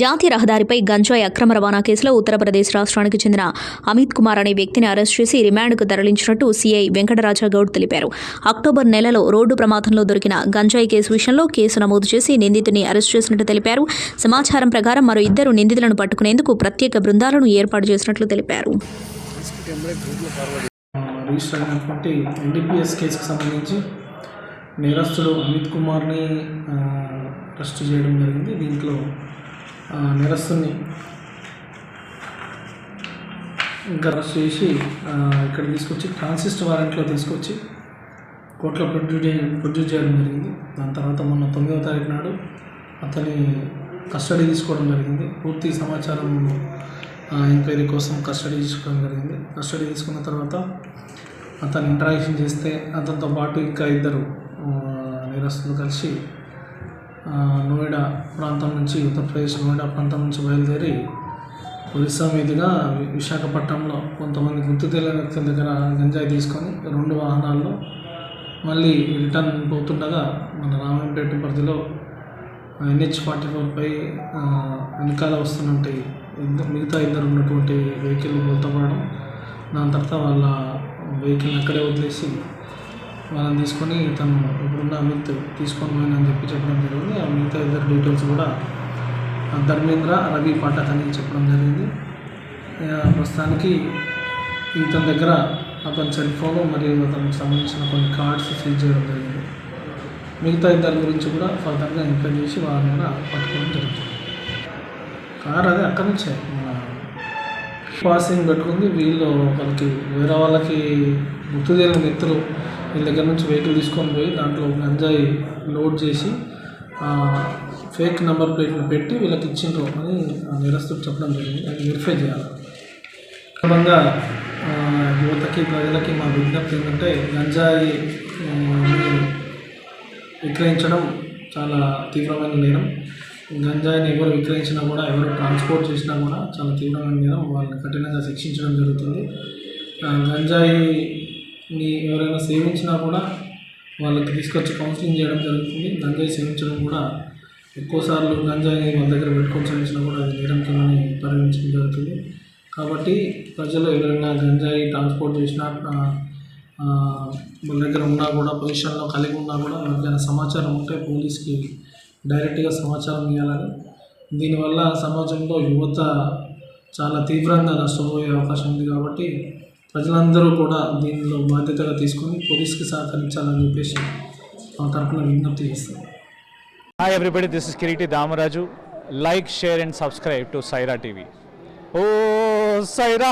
జాతీయ రహదారిపై గంజాయి అక్రమ రవాణా కేసులో ఉత్తరప్రదేశ్ రాష్ట్రానికి చెందిన అమిత్ కుమార్ అనే వ్యక్తిని అరెస్ట్ చేసి రిమాండ్కు తరలించినట్టు సీఐ వెంకటరాజా గౌడ్ తెలిపారు. అక్టోబర్ నెలలో రోడ్డు ప్రమాదంలో దొరికిన గంజాయి కేసు విషయంలో కేసు నమోదు చేసి నిందితుని అరెస్ట్ చేసినట్టు తెలిపారు. సమాచారం ప్రకారం మరో ఇద్దరు నిందితులను పట్టుకునేందుకు ప్రత్యేక బృందాలను ఏర్పాటు చేసినట్లు తెలిపారు. రిజిస్టర్ అయినటువంటి ఎన్డీపీఎస్ కేసుకు సంబంధించి నేరస్తుడు అమిత్ కుమార్ని అరెస్ట్ చేయడం జరిగింది. దీంట్లో నిరస్తుని ఇంకా చేసి ఇక్కడ తీసుకొచ్చి ట్రాన్సిస్ట్ వారెంట్లో తీసుకొచ్చి కోర్టులో ప్రొడ్యూస్ చేయ ప్రొడ్యూస్ చేయడం జరిగింది. దాని తర్వాత మొన్న తొమ్మిదవ తారీఖు నాడు అతని కస్టడీ తీసుకోవడం జరిగింది. పూర్తి సమాచారం ఎంక్వైరీ కోసం కస్టడీ తీసుకోవడం జరిగింది. కస్టడీ తీసుకున్న తర్వాత అతను ఇంటరాక్షన్ చేస్తే అతనితో పాటు ఇంకా ఇద్దరు ఆ, నేరస్తులు కలిసి నోయిడా ప్రాంతం నుంచి ఉత్తరప్రదేశ్ నోయిడా ప్రాంతం నుంచి బయలుదేరి ఒరిస్సా మీదుగా వి- విశాఖపట్నంలో కొంతమంది గుర్తు తెలియని వ్యక్తుల దగ్గర గంజాయి తీసుకొని రెండు వాహనాల్లో మళ్ళీ రిటర్న్ పోతుండగా మన రామంపేట పరిధిలో ఎన్హెచ్ ఫార్టీ ఫోర్పై వెనకాల వస్తున్నటువంటి ఇద్దరు మిగతా ఇద్దరు ఉన్నటువంటి వెహికల్ పోతపడడం దాని తర్వాత వాళ్ళ వెహికల్ని అక్కడే వదిలేసి వాళ్ళని తీసుకొని తను ఇప్పుడున్న అమిత్ తీసుకొని పోయినని చెప్పి చెప్పడం జరిగింది. ఆ మిగతా ఇద్దరు డీటెయిల్స్ కూడా ఆ ధర్మేంద్ర రవి పాఠక్ అని చెప్పడం జరిగింది. ప్రస్తుతానికి ఇతని దగ్గర అతని సెల్ ఫోన్ మరియు అతనికి సంబంధించిన కొన్ని కార్డ్స్ సీజ్ చేయడం జరిగింది. మిగతా ఇద్దరి గురించి కూడా ఫర్దర్గా ఎంక్వైరీ చేసి వారిని మీద పట్టుకోవడం జరుగుతుంది. కార్ అదే అక్కడి నుంచే మన పాసింగ్ పెట్టుకుంది. వీళ్ళు వాళ్ళకి వేరే వాళ్ళకి గుర్తు తెలియని వ్యక్తులు వీళ్ళ దగ్గర నుంచి వెహికల్ తీసుకొని పోయి దాంట్లో గంజాయి లోడ్ చేసి ఫేక్ నెంబర్ ప్లేట్ని పెట్టి వీళ్ళకి ఇచ్చిండ్రు అని ఆ చెప్పడం జరిగింది. అది వెరిఫై చేయాలి. క్రమంగా యువతకి ప్రజలకి మా విజ్ఞప్తి ఏంటంటే గంజాయి విక్రయించడం చాలా తీవ్రమైన నేరం. గంజాయిని ఎవరు విక్రయించినా కూడా ఎవరు ట్రాన్స్పోర్ట్ చేసినా కూడా చాలా తీవ్రమైన నేరం. వాళ్ళని కఠినంగా శిక్షించడం జరుగుతుంది. గంజాయి మీ ఎవరైనా సేవించినా కూడా వాళ్ళకి తీసుకొచ్చి కౌన్సిలింగ్ చేయడం జరుగుతుంది. గంజాయి సేవించడం కూడా ఎక్కువసార్లు గంజాయిని వాళ్ళ దగ్గర పెట్టుకొని సేవించినా కూడా అది నిరంతరమని పరిగణించడం జరుగుతుంది. కాబట్టి ప్రజలు ఎవరైనా గంజాయి ట్రాన్స్పోర్ట్ చేసినా మన వాళ్ళ దగ్గర ఉన్నా కూడా పొజిషన్లో కలిగి ఉన్నా కూడా ఎవరికైనా సమాచారం ఉంటే పోలీస్కి డైరెక్ట్గా సమాచారం ఇవ్వాలని. దీనివల్ల సమాజంలో యువత చాలా తీవ్రంగా నష్టపోయే అవకాశం ఉంది కాబట్టి ప్రజలందరూ కూడా దీనిలో బాధ్యతగా తీసుకొని పోలీస్కి సహకరించాలని చెప్పేసి మా తరఫున విజ్ఞప్తి చేస్తాం. Hi everybody this is Kireeti Damaraju like share and subscribe to Saira TV oh Sye Raa